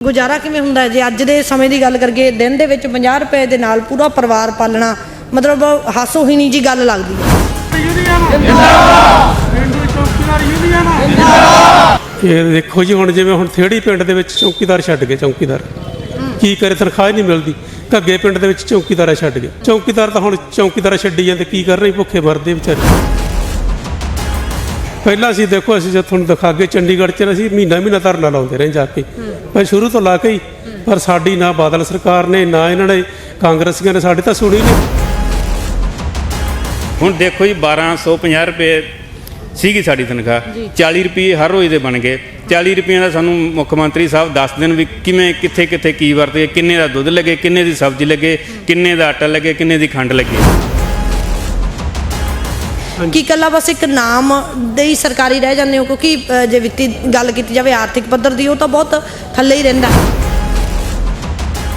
ਗੁਜ਼ਾਰਾ ਕਿਵੇਂ ਹੁੰਦਾ ਜੇ ਅੱਜ ਦੇ ਸਮੇਂ ਦੀ ਗੱਲ ਕਰੀਏ, ਦਿਨ ਦੇ ਵਿੱਚ 50 ਰੁਪਏ ਦੇ ਨਾਲ ਪੂਰਾ ਪਰਿਵਾਰ ਪਾਲਣਾ ਮਤਲਬ ਹਾਸੋਹੀਣੀ ਜੀ ਗੱਲ ਲੱਗਦੀ ਇਹ ਦੇਖੋ ਜੀ, ਹੁਣ ਜਿਵੇਂ ਹੁਣ ਥੇੜੀ ਪਿੰਡ ਦੇ ਵਿੱਚ ਚੌਕੀਦਾਰ ਛੱਡ ਗਏ, ਚੌਕੀਦਾਰ। ਕੀ ਕਰੇ, ਤਨਖਾਹ ਹੀ ਨਹੀਂ ਮਿਲਦੀ। ਘੱਗੇ ਪਿੰਡ ਦੇ ਵਿੱਚ ਚੌਕੀਦਾਰਾ ਛੱਡ ਗਏ। ਚੌਕੀਦਾਰ ਤਾਂ ਹੁਣ ਚੌਕੀਦਾਰਾ ਛੱਡੀ ਜਾਂਦੇ, ਕੀ ਕਰ ਰਹੇ? ਭੁੱਖੇ ਮਰਦੇ ਵਿਚਾਰੇ। ਪਹਿਲਾਂ ਅਸੀਂ ਦੇਖੋ ਅਸੀਂ ਜਦ ਤੁਹਾਨੂੰ ਦਿਖਾ ਕੇ ਚੰਡੀਗੜ੍ਹ 'ਚ ਅਸੀਂ ਮਹੀਨਾ ਮਹੀਨਾ ਧਰਨਾ ਲਾਉਂਦੇ ਰਹੇ ਜਾ ਕੇ। ਪਰ ਸ਼ੁਰੂ ਤੋਂ ਲਾ ਕੇ ਹੀ ਪਰ ਸਾਡੀ ਨਾ ਬਾਦਲ ਸਰਕਾਰ ਨੇ ਨਾ ਇਹਨਾਂ ਨੇ ਕਾਂਗਰਸੀਆਂ ਨੇ ਸਾਡੀ ਤਾਂ ਸੁਣੀ ਨਹੀਂ। ਹੁਣ ਦੇਖੋ ਜੀ 1250 ਰੁਪਏ ਸੀਗੀ ਸਾਡੀ ਤਨਖਾਹ। 40 ਰੁਪਏ ਹਰ ਰੋਜ਼ ਦੇ ਬਣ ਗਏ। 40 ਰੁਪਏ ਦਾ ਸਾਨੂੰ ਮੁੱਖ ਮੰਤਰੀ ਸਾਹਿਬ ਦੱਸ ਦੇਣ ਵੀ ਕਿਵੇਂ ਕਿੱਥੇ ਕਿੱਥੇ ਕੀ ਵਰਤੇ ਕਿੰਨੇ ਦਾ ਦੁੱਧ ਲੱਗੇ ਕਿੰਨੇ ਦੀ ਸਬਜ਼ੀ ਲੱਗੇ ਕਿੰਨੇ ਦਾ ਆਟਾ ਲੱਗੇ ਕਿੰਨੇ ਦੀ ਖੰਡ ਲੱਗੇ। ਕੀ ਕੱਲਾ ਬਸ ਇੱਕ ਨਾਮ ਦੇ ਹੀ ਸਰਕਾਰੀ ਰਹਿ ਜਾਂਦੇ ਹੋ? ਕਿਉਂਕਿ ਅ, ਜੇ ਵਿੱਤੀ ਗੱਲ ਕੀਤੀ ਜਾਵੇ ਆਰਥਿਕ ਪੱਧਰ ਦੀ ਉਹ ਤਾਂ ਬਹੁਤ ਥੱਲੇ ਹੀ ਰਹਿੰਦਾ।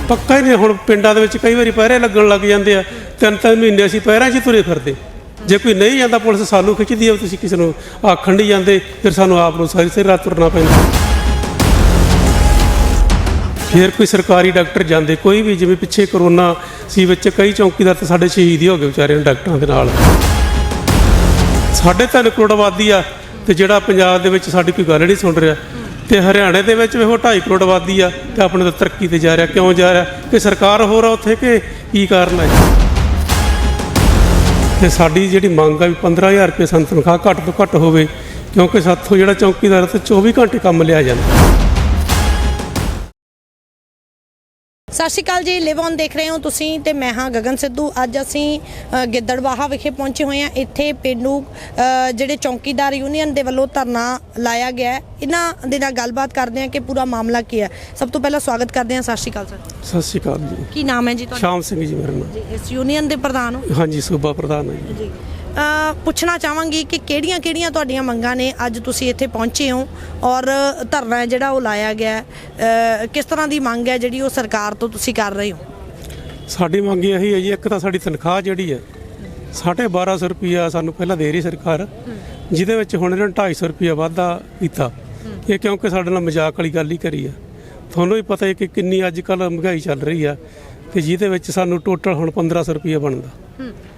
ਪੱਕਾ ਹੀ ਨਹੀਂ ਹੁਣ ਪਿੰਡਾਂ ਦੇ ਵਿੱਚ ਕਈ ਵਾਰੀ ਪਹਿਰੇ ਲੱਗਣ ਲੱਗ ਜਾਂਦੇ ਆ। ਤਿੰਨ ਤਿੰਨ ਮਹੀਨੇ ਅਸੀਂ ਪਹਿਰਾਂ 'ਚ ਹੀ ਤੁਰੇ ਫਿਰਦੇ। ਜੇ ਕੋਈ ਨਹੀਂ ਜਾਂਦਾ ਪੁਲਿਸ ਸਾਨੂੰ ਖਿੱਚਦੀ ਆ ਤੁਸੀਂ ਕਿਸੇ ਨੂੰ ਆਖਣ ਨਹੀਂ ਜਾਂਦੇ ਫਿਰ ਸਾਨੂੰ ਆਪ ਨੂੰ ਸਾਰੀ ਸਾਰੀ ਰਾਤ ਤੁਰਨਾ ਪੈਂਦਾ। ਫਿਰ ਕੋਈ ਸਰਕਾਰੀ ਡਾਕਟਰ ਜਾਂਦੇ ਕੋਈ ਵੀ ਜਿਵੇਂ ਪਿੱਛੇ ਕਰੋਨਾ ਸੀ ਵਿੱਚ ਕਈ ਚੌਕੀਦਾਰ ਤਾਂ ਸਾਡੇ ਸ਼ਹੀਦ ਹੀ ਹੋ ਗਏ ਵਿਚਾਰੇ ਡਾਕਟਰਾਂ ਦੇ ਨਾਲ। ਸਾਢੇ ਤਿੰਨ ਕਰੋੜ ਆਬਾਦੀ ਆ ਤੇ ਜਿਹੜਾ ਪੰਜਾਬ ਦੇ ਵਿੱਚ ਸਾਡੀ ਕੋਈ ਗੱਲ ਨਹੀਂ ਸੁਣ ਰਿਹਾ ਤੇ ਹਰਿਆਣੇ ਦੇ ਵਿੱਚ ਵੀ ਉਹ 2.5 ਕਰੋੜ ਆਬਾਦੀ ਆ ਤੇ ਆਪਣੇ ਤਾਂ ਤਰੱਕੀ ਤੇ ਜਾ ਰਿਹਾ, ਕਿਉਂ ਜਾ ਰਿਹਾ? ਕਿ ਸਰਕਾਰ ਹੋਰ ਆ ਉੱਥੇ ਕਿ ਕੀ ਕਾਰਨ ਹੈ ਤੇ ਸਾਡੀ ਜਿਹੜੀ ਮੰਗ ਆ ਵੀ 15000 ਰੁਪਏ ਸਾਨੂੰ ਤਨਖਾਹ ਘੱਟ ਤੋਂ ਘੱਟ ਹੋਵੇ, ਕਿਉਂਕਿ ਸਾਥੋਂ ਜਿਹੜਾ ਚੌਕੀਦਾਰ ਤੇ 24 ਘੰਟੇ ਕੰਮ ਲਿਆ ਜਾਂਦਾ। ਸਤਿ ਸ਼੍ਰੀ ਅਕਾਲ ਜੀ ਲਿਵ ਔਨ ਦੇਖ ਰਹੇ ਹੋ ਤੁਸੀਂ ਤੇ ਮੈਂ ਹਾਂ ਗਗਨ ਸਿੱਧੂ। ਅੱਜ ਅਸੀਂ ਅ, ਗਿੱਦੜਬਾਹਾ ਵਿਖੇ ਪਹੁੰਚੇ ਹੋਏ ਹਾਂ। ਇੱਥੇ ਪਿੰਡੂ ਅ, ਜਿਹੜੇ ਚੌਕੀਦਾਰ ਯੂਨੀਅਨ ਦੇ ਵੱਲੋਂ ਧਰਨਾ ਲਾਇਆ ਗਿਆ ਹੈ। ਇਹਨਾਂ ਦੇ ਨਾਲ ਗੱਲਬਾਤ ਕਰਦੇ ਹਾਂ ਕਿ ਪੂਰਾ ਮਾਮਲਾ ਕੀ ਹੈ। ਸਭ ਤੋਂ ਪਹਿਲਾਂ ਸਵਾਗਤ ਕਰਦੇ ਹਾਂ। ਸਤਿ ਸ਼੍ਰੀ ਅਕਾਲ ਸਰ ਸਤਿ ਸ਼੍ਰੀ ਅਕਾਲ ਜੀ। ਕੀ ਨਾਮ ਹੈ ਜੀ ਤੁਹਾਡਾ? ਸ਼ਾਮ ਸਿੰਘ ਜੀ ਮੇਰਾ ਨਾਮ। ਜੀ ਇਸ ਯੂਨੀਅਨ ਦੇ ਪ੍ਰਧਾਨ ਹੋ? ਹਾਂਜੀ ਸੂਬਾ ਪ੍ਰਧਾਨ ਹੈ ਜੀ। ਪੁੱਛਣਾ ਚਾਹਾਂਗੀ ਕਿ ਕਿਹੜੀਆਂ-ਕਿਹੜੀਆਂ ਤੁਹਾਡੀਆਂ ਮੰਗਾਂ ਨੇ ਅੱਜ ਤੁਸੀਂ ਇੱਥੇ ਪਹੁੰਚੇ ਹੋ ਔਰ ਧਰਨਾ ਜਿਹੜਾ ਉਹ ਲਾਇਆ ਗਿਆ ਕਿਸ ਤਰ੍ਹਾਂ ਦੀ ਮੰਗ ਹੈ ਜਿਹੜੀ ਉਹ ਸਰਕਾਰ ਤੋਂ ਤੁਸੀਂ ਕਰ ਰਹੇ ਹੋ? ਸਾਡੀ ਮੰਗ ਇਹੀ ਹੈ ਜੀ, ਇੱਕ ਤਾਂ ਸਾਡੀ ਤਨਖਾਹ ਜਿਹੜੀ ਹੈ, ਸਾਢੇ 1200 ਰੁਪਿਆ ਸਾਨੂੰ ਪਹਿਲਾਂ ਦੇ ਰਹੀ ਸਰਕਾਰ, ਜਿਹਦੇ ਵਿੱਚ ਹੁਣ ਇਹਨਾਂ ਨੇ 250 ਰੁਪਿਆ ਵਾਧਾ ਕੀਤਾ। ਇਹ ਕਿਉਂਕਿ ਸਾਡੇ ਨਾਲ ਮਜ਼ਾਕ ਵਾਲੀ ਗੱਲ ਹੀ ਕਰੀ ਆ। ਤੁਹਾਨੂੰ ਵੀ ਪਤਾ ਹੈ ਕਿ ਕਿੰਨੀ ਅੱਜ ਕੱਲ ਮਹਿੰਗਾਈ ਚੱਲ ਰਹੀ ਆ, ਤੇ ਜਿਹਦੇ ਵਿੱਚ ਸਾਨੂੰ ਟੋਟਲ ਹੁਣ 1500 ਰੁਪਿਆ ਬਣਦਾ।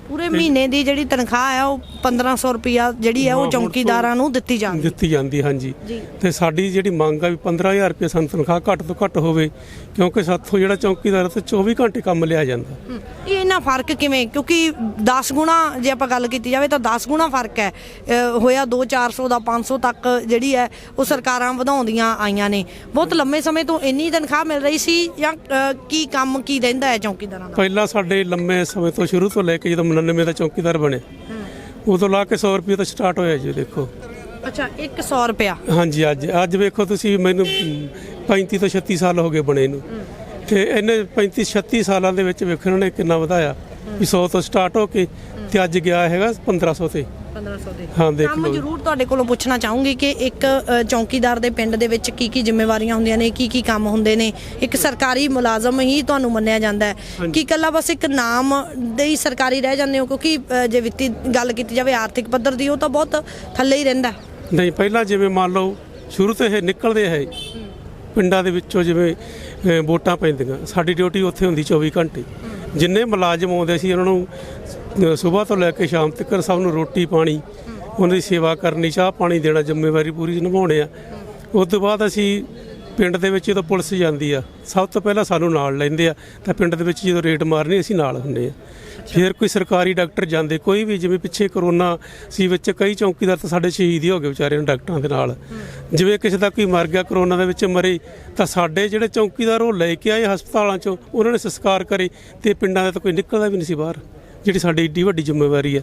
ਪੂਰੇ ਮਹੀਨੇ ਦੀ ਜਿਹੜੀ ਤਨਖਾਹ ਹੈ ਉਹ 1500 ਰੁਪਿਆ ਜਿਹੜੀ ਹੈ ਉਹ ਚੌਕੀਦਾਰਾਂ ਨੂੰ ਦਿੱਤੀ ਜਾਂਦੀ। ਦਿੱਤੀ ਜਾਂਦੀ ਹਾਂਜੀ। ਤੇ ਸਾਡੀ ਜਿਹੜੀ ਮੰਗ ਆ ਵੀ 15000 ਰੁਪਏ ਸਾਨੂੰ ਤਨਖਾਹ ਘੱਟ ਤੋਂ ਘੱਟ ਹੋਵੇ ਕਿਉਂਕਿ ਸਾਥੋਂ ਜਿਹੜਾ ਚੌਕੀਦਾਰ ਤੇ 24 ਘੰਟੇ ਕੰਮ ਲਿਆ ਜਾਂਦਾ। ਇਹ ਇਹਨਾਂ ਫ਼ਰਕ ਕਿਵੇਂ? ਕਿਉਂਕਿ 10 ਗੁਣਾ ਜੇ ਆਪਾਂ ਗੱਲ ਕੀਤੀ ਜਾਵੇ ਤਾਂ 10 ਗੁਣਾ ਫ਼ਰਕ ਹੈ। ਅ, ਹੋਇਆ 2 400 ਦਾ 500 ਤੱਕ ਜਿਹੜੀ ਹੈ ਉਹ ਸਰਕਾਰਾਂ ਵਧਾਉਂਦੀਆਂ ਆਈਆਂ ਨੇ। ਬਹੁਤ ਲੰਮੇ ਸਮੇਂ ਤੋਂ ਇੰਨੀ ਤਨਖਾਹ ਮਿਲ ਰਹੀ ਸੀ ਜਾਂ ਕੀ ਕੰਮ ਕੀ ਰਹਿੰਦਾ ਹੈ ਚੌਕੀਦਾਰਾਂ ਦਾ? ਪਹਿਲਾਂ ਸਾਡੇ ਲੰਮੇ ਸਮੇਂ ਤੋਂ ਸ਼ੁਰੂ ਤੋਂ ਲੈ ਕੇ ਜਦੋਂ 99 ਦਾ ਚੌਕੀਦਾਰ ਬਣੇ ਉਦੋਂ ਲਾ ਕੇ 100 ਰੁਪਏ ਤੋਂ ਸਟਾਰਟ ਹੋਇਆ ਜੀ ਦੇਖੋ। ਅੱਛਾ 100 ਰੁਪਿਆ ਹਾਂਜੀ ਅੱਜ ਅੱਜ ਵੇਖੋ ਤੁਸੀਂ ਮੈਨੂੰ 35 ਤੋਂ 36 ਸਾਲ ਹੋ ਗਏ ਬਣੇ ਨੂੰ। ਤੇ ਇਹਨੇ 35 36 ਸਾਲਾਂ ਦੇ ਵਿੱਚ ਵੇਖੋ ਇਹਨਾਂ ਨੇ ਕਿੰਨਾ ਵਧਾਇਆ ਵੀ 100 ਤੋਂ ਸਟਾਰਟ ਹੋ ਕੇ ਤੇ ਅੱਜ ਗਿਆ ਹੈਗਾ 1500 ਤੇ। 1500 ਦੇ। ਹਾਂ ਦੇਖ ਲਓ। ਜ਼ਰੂਰ ਤੁਹਾਡੇ ਕੋਲੋਂ ਪੁੱਛਣਾ ਚਾਹੂੰਗੀ ਕਿ ਇੱਕ ਚੌਕੀਦਾਰ ਦੇ ਪਿੰਡ ਦੇ ਵਿੱਚ ਕੀ ਕੀ ਜ਼ਿੰਮੇਵਾਰੀਆਂ ਹੁੰਦੀਆਂ ਨੇ ਕੀ ਕੀ ਕੰਮ ਹੁੰਦੇ ਨੇ? ਇੱਕ ਸਰਕਾਰੀ ਮੁਲਾਜ਼ਮ ਹੀ ਤੁਹਾਨੂੰ ਮੰਨਿਆ ਜਾਂਦਾ ਹੈ। ਕੀ ਕੱਲਾ ਬਸ ਇੱਕ ਨਾਮ ਦੇ ਹੀ ਸਰਕਾਰੀ ਰਹਿ ਜਾਂਦੇ ਹੋ? ਕਿਉਂਕਿ ਜੇ ਵਿੱਤੀ ਗੱਲ ਕੀਤੀ ਜਾਵੇ ਆਰਥਿਕ ਪੱਧਰ ਦੀ ਉਹ ਤਾਂ ਬਹੁਤ ਥੱਲੇ ਹੀ ਰਹਿੰਦਾ। ਨਹੀਂ ਪਹਿਲਾਂ ਜਿਵੇਂ ਮੰਨ ਲਓ ਸ਼ੁਰੂ ਤੋਂ ਇਹ ਨਿਕਲਦੇ ਹੈ ਪਿੰਡਾਂ ਦੇ ਵਿੱਚੋਂ ਜਿਵੇਂ ਵੋਟਾਂ ਪੈਂਦੀਆਂ। ਸਾਡੀ ਡਿਊਟੀ ਉੱਥੇ ਹੁੰਦੀ 24 ਘੰਟੇ। ਜਿੰਨੇ ਮੁਲਾਜ਼ਮ ਆਉਂਦੇ ਸੀ ਉਹਨਾਂ ਨੂੰ ਸਵੇਰ ਤੋਂ ਲੈ ਕੇ ਸ਼ਾਮ ਤੱਕ ਸਭ ਨੂੰ ਰੋਟੀ ਪਾਣੀ, ਉਹਨਾਂ ਦੀ ਸੇਵਾ ਕਰਨੀ, ਚਾਹ ਪਾਣੀ ਦੇਣਾ, ਜ਼ਿੰਮੇਵਾਰੀ ਪੂਰੀ ਨਿਭਾਉਣੇ ਆ। ਉਸ ਤੋਂ ਬਾਅਦ ਅਸੀਂ ਪਿੰਡ ਦੇ ਵਿੱਚ ਜਦੋਂ ਪੁਲਿਸ ਜਾਂਦੀ ਆ, ਸਭ ਤੋਂ ਪਹਿਲਾਂ ਸਾਨੂੰ ਨਾਲ ਲੈਂਦੇ ਆ, ਤਾਂ ਪਿੰਡ ਦੇ ਵਿੱਚ ਜਦੋਂ ਰੇਡ ਮਾਰਨੀ, ਅਸੀਂ ਨਾਲ ਹੁੰਦੇ ਆ। ਫਿਰ ਕੋਈ ਸਰਕਾਰੀ ਡਾਕਟਰ ਜਾਂਦੇ, ਕੋਈ ਵੀ ਜਿਵੇਂ ਪਿੱਛੇ ਕਰੋਨਾ ਸੀ ਵਿੱਚ ਕਈ ਚੌਕੀਦਾਰ ਤਾਂ ਸਾਡੇ ਸ਼ਹੀਦ ਹੀ ਹੋ ਗਏ ਵਿਚਾਰੇ ਨੇ ਡਾਕਟਰਾਂ ਦੇ ਨਾਲ। ਜਿਵੇਂ ਕਿਸੇ ਦਾ ਕੋਈ ਮਰ ਗਿਆ, ਕਰੋਨਾ ਦੇ ਵਿੱਚ ਮਰੇ, ਤਾਂ ਸਾਡੇ ਜਿਹੜੇ ਚੌਕੀਦਾਰ ਉਹ ਲੈ ਕੇ ਆਏ ਹਸਪਤਾਲਾਂ ਚੋਂ, ਉਹਨਾਂ ਨੇ ਸੰਸਕਾਰ ਕਰੇ ਤੇ ਪਿੰਡਾਂ ਦਾ ਤਾਂ ਕੋਈ ਨਿਕਲਦਾ ਵੀ ਨਹੀਂ ਸੀ ਬਾਹਰ। ਜਿਹੜੀ ਸਾਡੀ ਏਡੀ ਵੱਡੀ ਜ਼ਿੰਮੇਵਾਰੀ ਹੈ।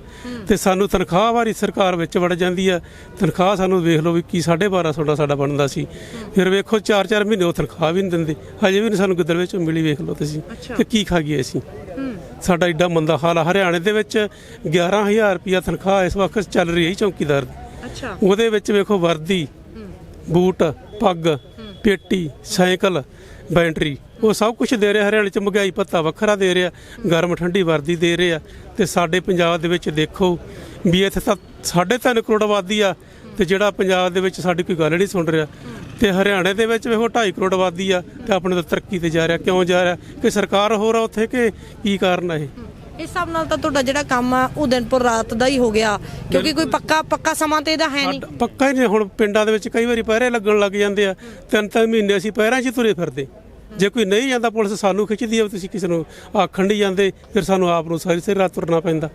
ਤੇ ਸਾਨੂੰ ਤਨਖਾਹ ਵਾਰੀ ਸਰਕਾਰ ਵਿੱਚ ਵੜ ਜਾਂਦੀ ਆ ਤਨਖਾਹ ਸਾਨੂੰ ਵੇਖ ਲਓ ਵੀ ਕੀ 1250 ਦਾ ਸਾਡਾ ਬਣਦਾ ਸੀ। ਫਿਰ ਵੇਖੋ 4-4 ਮਹੀਨੇ ਉਹ ਤਨਖਾਹ ਵੀ ਨਹੀਂ ਦਿੰਦੇ। ਹਜੇ ਵੀ ਨਹੀਂ ਸਾਨੂੰ ਗਿੱਦੜ ਵਿੱਚ ਮਿਲੀ ਵੇਖ ਲਓ ਤੁਸੀਂ। ਤੇ ਕੀ ਖਾ ਗਏ ਅਸੀਂ? ਸਾਡਾ ਏਡਾ ਮੰਦਾ ਹਾਲ ਆ। ਹਰਿਆਣੇ ਦੇ ਵਿੱਚ 11000 ਰੁਪਿਆ ਤਨਖਾਹ ਇਸ ਵਕਤ ਚੱਲ ਰਹੀ ਹੈ ਚੌਕੀਦਾਰ ਦੀ। ਅੱਛਾ। ਉਹਦੇ ਵਿੱਚ ਵੇਖੋ ਵਰਦੀ ਬੂਟ ਪੱਗ ਪੇਟੀ ਸਾਈਕਲ ਬੈਟਰੀ। ਉਹ ਸਭ ਕੁਝ ਦੇ ਰਿਹਾ ਹਰਿਆਣੇ ਚ ਮਹਿੰਗਾਈ ਭੱਤਾ ਵੱਖਰਾ ਦੇ ਰਿਹਾ ਗਰਮ ਠੰਡੀ ਵਰਦੀ ਦੇ ਰਿਹਾ ਤੇ ਸਾਡੇ ਪੰਜਾਬ ਦੇ ਵਿੱਚ ਦੇਖੋ ਵੀ ਇੱਥੇ ਤਾਂ ਸਾਢੇ ਤਿੰਨ ਕਰੋੜ ਆਬਾਦੀ ਆ ਤੇ ਜਿਹੜਾ ਪੰਜਾਬ ਦੇ ਵਿੱਚ ਸਾਡੀ ਕੋਈ ਗੱਲ ਨਹੀਂ ਸੁਣ ਰਿਹਾ ਤੇ ਹਰਿਆਣੇ ਦੇ ਵਿੱਚ ਵੇਖੋ 2.5 ਕਰੋੜ ਆਬਾਦੀ ਆ ਤੇ ਆਪਣੇ ਤਾਂ ਤਰੱਕੀ ਤੇ ਜਾ ਰਿਹਾ ਕਿਉਂ ਜਾ ਰਿਹਾ ਕਿ ਸਰਕਾਰ ਹੋਰ ਆ ਉੱਥੇ ਕਿ ਕੀ ਕਾਰਨ ਆ ਇਹ? ਇਸ ਹਿਸਾਬ ਨਾਲ ਤਾਂ ਤੁਹਾਡਾ ਜਿਹੜਾ ਕੰਮ ਆ ਉਹ ਦਿਨ ਪਰ ਰਾਤ ਦਾ ਹੀ ਹੋ ਗਿਆ ਕਿਉਂਕਿ ਕੋਈ ਪੱਕਾ ਪੱਕਾ ਸਮਾਂ ਤੇ ਇਹਦਾ ਹੈ ਨਹੀਂ। ਪੱਕਾ ਹੀ ਨਹੀਂ ਹੁਣ ਪਿੰਡਾਂ ਦੇ ਵਿੱਚ ਕਈ ਵਾਰੀ ਪਹਿਰੇ ਲੱਗਣ ਲੱਗ ਜਾਂਦੇ ਆ ਤਿੰਨ ਤਿੰਨ ਮਹੀਨੇ ਅਸੀਂ ਪਹਿਰਾਂ 'ਚ ਹੀ ਤੁਰੇ ਫਿਰਦੇ। ਜੇ ਕੋਈ ਨਹੀਂ ਜਾਂਦਾ ਪੁਲਿਸ ਸਾਨੂੰ ਖਿੱਚਦੀ ਵੀ ਤੁਸੀਂ ਕਿਸੇ ਨੂੰ ਆਖਣ ਨਹੀਂ ਜਾਂਦੇ ਫਿਰ ਸਾਨੂੰ ਆਪ ਨੂੰ ਸਾਰੀ ਸਾਰੀ ਰਾਤ ਤੁਰਨਾ ਪੈਂਦਾ।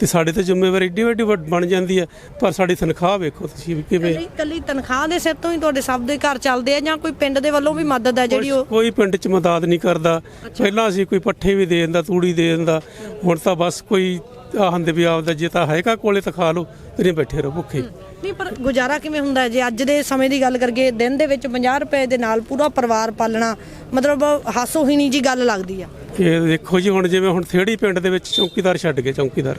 ਤੇ ਸਾਡੇ ਤੇ ਜ਼ਿੰਮੇਵਾਰੀ ਏਡੀ ਵੱਡੀ ਬਣ ਜਾਂਦੀ ਆ ਪਰ ਸਾਡੀ ਤਨਖਾਹ ਵੇਖੋ ਤੁਸੀਂ ਵੀ ਕਿਵੇਂ ਕੱਲੀ ਕੱਲੀ ਤਨਖਾਹ ਦੇ ਸਿਰ ਤੋਂ ਹੀ ਤੁਹਾਡੇ ਸਭ ਦੇ ਘਰ ਚੱਲਦੇ ਆ ਜਾਂ ਕੋਈ ਪਿੰਡ ਦੇ ਵੱਲੋਂ ਵੀ ਮਦਦ ਹੈ ਜਿਹੜੀ ਉਹ? ਕੋਈ ਪਿੰਡ 'ਚ ਮਦਦ ਨਹੀਂ ਕਰਦਾ। ਪਹਿਲਾਂ ਅਸੀਂ ਕੋਈ ਪੱਠੇ ਵੀ ਦੇ ਦਿੰਦਾ ਤੂੜੀ ਦੇ ਦਿੰਦਾ। ਹੁਣ ਤਾਂ ਬਸ ਕੋਈ ਆਹੰਦੇ ਵੀ ਆਪਦਾ ਜੇ ਤਾਂ ਹੈਗਾ ਕੋਲੇ ਤਾਂ ਖਾ ਲਓ ਤੇ ਨਹੀਂ ਬੈਠੇ ਰਹੋ ਭੁੱਖੇ। ਨਹੀਂ ਪਰ ਗੁਜ਼ਾਰਾ ਕਿਵੇਂ ਹੁੰਦਾ ਹੈ ਜੇ ਅੱਜ ਦੇ ਸਮੇਂ ਦੀ ਗੱਲ ਕਰੀਏ ਦਿਨ ਦੇ ਵਿੱਚ 50 ਰੁਪਏ ਦੇ ਨਾਲ ਪੂਰਾ ਪਰਿਵਾਰ ਪਾਲਣਾ ਮਤਲਬ ਹਾਸੋਹੀਣੀ ਜੀ ਗੱਲ ਲੱਗਦੀ ਆ। ਇਹ ਦੇਖੋ ਜੀ ਹੁਣ ਜਿਵੇਂ ਹੁਣ ਥੇੜੀ ਪਿੰਡ ਦੇ ਵਿੱਚ ਚੌਕੀਦਾਰ ਛੱਡ ਗਏ ਚੌਕੀਦਾਰ।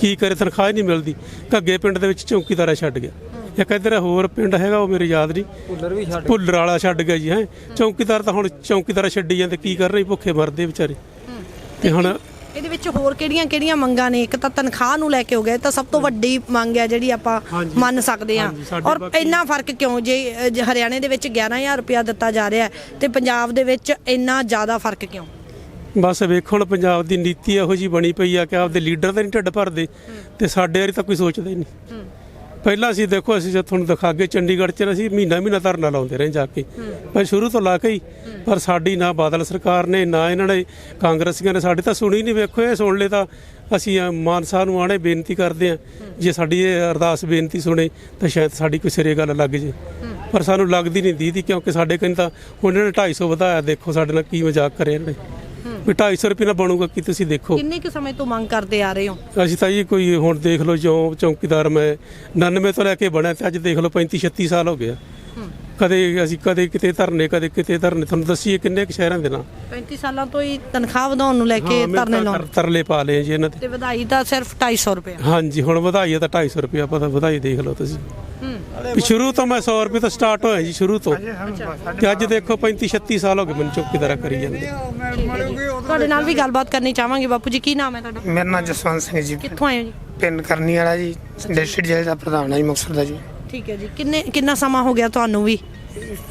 ਕੀ ਕਰੇ ਤਨਖਾਹ ਹੀ ਨਹੀਂ ਮਿਲਦੀ। ਘੱਗੇ ਪਿੰਡ ਦੇ ਵਿੱਚ ਚੌਕੀਦਾਰਾ ਛੱਡ ਗਿਆ। ਇੱਕ ਇੱਧਰ ਹੋਰ ਪਿੰਡ ਹੈਗਾ ਉਹ ਮੇਰੇ ਯਾਦ ਨਹੀਂ। ਭੁੱਲਰ ਵੀ ਛੱਡ ਭੁੱਲਰ ਵਾਲਾ ਛੱਡ ਗਿਆ ਜੀ ਹੈ। ਚੌਕੀਦਾਰ ਤਾਂ ਹੁਣ ਚੌਕੀਦਾਰਾ ਛੱਡੀ ਜਾਂਦੇ ਕੀ ਕਰ ਰਹੇ? ਭੁੱਖੇ ਮਰਦੇ ਵਿਚਾਰੇ। ਤੇ ਹੁਣ ਇਹਦੇ ਵਿੱਚ ਹੋਰ ਕਿਹੜੀਆਂ ਕਿਹੜੀਆਂ ਮੰਗਾਂ ਨੇ? ਇੱਕ ਤਾਂ ਤਨਖਾਹ ਨੂੰ ਲੈ ਕੇ ਹੋ ਗਿਆ ਇਹ ਤਾਂ ਸਭ ਤੋਂ ਵੱਡੀ ਮੰਗ ਹੈ ਜਿਹੜੀ ਆਪਾਂ। ਮੰਨ ਸਕਦੇ ਹਾਂ। ਔਰ ਇੰਨਾ ਫ਼ਰਕ ਕਿਉਂ? ਜੇ ਹਰਿਆਣੇ ਦੇ ਵਿੱਚ 11000 ਰੁਪਇਆ ਦਿੱਤਾ ਜਾ ਰਿਹਾ ਹੈ ਤੇ ਪੰਜਾਬ ਦੇ ਵਿੱਚ ਇੰਨਾ ਜ਼ਿਆਦਾ ਫ਼ਰਕ ਕਿਉਂ? ਬਸ ਵੇਖੋ ਹੁਣ ਪੰਜਾਬ ਦੀ ਨੀਤੀ ਇਹੋ ਜੀ ਬਣੀ ਪਈ ਆ ਕਿ ਆਪਦੇ ਲੀਡਰ ਤਾਂ ਨਹੀਂ ਢਿੱਡ ਭਰਦੇ ਤੇ ਸਾਡੇ ਵਾਰੀ ਤਾਂ ਕੋਈ ਸੋਚਦਾ ਹੀ ਨਹੀਂ। ਪਹਿਲਾਂ ਅਸੀਂ ਦੇਖੋ ਅਸੀਂ ਜਦ ਤੁਹਾਨੂੰ ਦਿਖਾਗੇ ਚੰਡੀਗੜ੍ਹ 'ਚ ਅਸੀਂ ਮਹੀਨਾ ਮਹੀਨਾ ਧਰਨਾ ਲਾਉਂਦੇ ਰਹੇ ਜਾ ਕੇ। ਮੈਂ ਸ਼ੁਰੂ ਤੋਂ ਲਾ ਕੇ ਹੀ ਪਰ ਸਾਡੀ ਨਾ ਬਾਦਲ ਸਰਕਾਰ ਨੇ ਨਾ ਇਹਨਾਂ ਨੇ ਕਾਂਗਰਸੀਆਂ ਨੇ ਸਾਡੀ ਤਾਂ ਸੁਣੀ ਨਹੀਂ ਵੇਖੋ ਇਹ ਸੁਣ ਲੈ ਤਾਂ ਅਸੀਂ ਅ, ਮਾਨ ਸਾਹਿਬ ਨੂੰ ਆਣੇ ਬੇਨਤੀ ਕਰਦੇ ਆ ਜੇ ਸਾਡੀ ਇਹ ਅਰਦਾਸ ਬੇਨਤੀ ਸੁਣੇ ਤਾਂ ਸ਼ਾਇਦ ਸਾਡੀ ਕੋਈ ਸਿਰੇ ਗੱਲ ਲੱਗ ਜੇ। ਪਰ ਸਾਨੂੰ ਲੱਗਦੀ ਨਹੀਂ ਦੀਦੀ ਕਿਉਂਕਿ ਸਾਡੇ ਕਹਿੰਦੇ ਤਾਂ ਹੁਣ ਇਹਨਾਂ ਨੇ 250 ਵਧਾਇਆ ਦੇਖੋ ਸਾਡੇ ਨਾਲ ਕੀ ਮਜ਼ਾਕ ਕਰਿਆ ਇਹਨਾਂ ਨੇ। ਵੀ 250 ਰੁਪਏ ਨਾਲ ਬਣੂਗਾ ਕੀ ਤੁਸੀਂ ਦੇਖੋ। ਕਿੰਨੇ ਕੁ ਸਮੇਂ ਤੋਂ ਮੰਗ ਕਰਦੇ ਆ ਰਹੇ ਹੋ? ਅਸੀਂ ਤਾਂ ਜੀ ਕੋਈ ਹੁਣ ਦੇਖ ਲਓ ਜੋ ਚੌਕੀਦਾਰ ਮੈਂ 99 ਤੋਂ ਲੈ ਕੇ ਬਣਿਆ ਤੇ ਅੱਜ ਦੇਖ ਲਓ 35 36 ਸਾਲ ਹੋ ਗਿਆ ਕਦੇ ਅਸੀਂ ਕਦੇ ਕਿਤੇ ਧਰਨੇ ਕਦੇ ਕਿਤੇ ਧਰਨੇ ਤੁਹਾਨੂੰ ਦੱਸੀਏ ਕਿੰਨੇ ਕੁ ਸ਼ਹਿਰਾਂ ਦੇ ਨਾਂ। 35 ਸਾਲਾਂ ਤੋਂ ਹੀ ਤਨਖਾਹ ਵਧਾਉਣ ਨੂੰ ਲੈ ਕੇ ਧਰਨੇ ਤਾਂ ਲਾਉਣ। ਤਰ- ਤਰਲੇ ਪਾ ਲਏ ਜੀ ਇਹਨਾਂ ਤੇ ਤੇ ਵਧਾਈ ਤਾਂ ਸਿਰਫ 250 ਰੁਪਏ ਹਾਂਜੀ ਹੁਣ ਵਧਾਈ ਆ ਤਾਂ 250 ਰੁਪਏ ਪਤਾ ਵਧਾਈ ਦੇਖ ਲਓ ਤੁਸੀਂ। ਵੀ ਸ਼ੁਰੂ ਤੋਂ ਮੈਂ 100 ਰੁਪਏ ਤੋਂ ਸਟਾਰਟ ਹੋਇਆ ਜੀ ਸ਼ੁਰੂ ਤੋਂ। ਤੇ ਅੱਜ ਦੇਖੋ 35 36 ਸਾਲ ਹੋ ਗਏ ਮੈਨੂੰ ਚੌਕੀਦਾਰਾ ਕਰੀ ਜਾਂਦੇ। ਤੁਹਾਡੇ ਨਾਲ ਵੀ ਗੱਲਬਾਤ ਕਰਨੀ ਚਾਹਾਂਗੇ ਬਾਪੂ ਜੀ ਕੀ ਨਾਮ ਹੈ ਤੁਹਾਡਾ? ਮੇਰਾ ਨਾਮ ਜਸਵੰਤ ਸਿੰਘ ਜੀ। ਕਿੱਥੋਂ ਆਏ ਹੋ ਜੀ? ਪਿੰਡ ਕਰਨੀ ਵਾਲਾ ਜੀ ਡਿਸਟ੍ਰਿਕਟ ਜੇਲ੍ਹ ਦਾ ਪ੍ਰਧਾਨ ਹੈ ਜੀ ਮੁਕਤਸਰ ਦਾ ਜੀ। ਠੀਕ ਹੈ ਜੀ ਕਿੰਨੇ ਕਿੰਨਾ ਸਮਾਂ ਹੋ ਗਿਆ ਤੁਹਾਨੂੰ ਵੀ?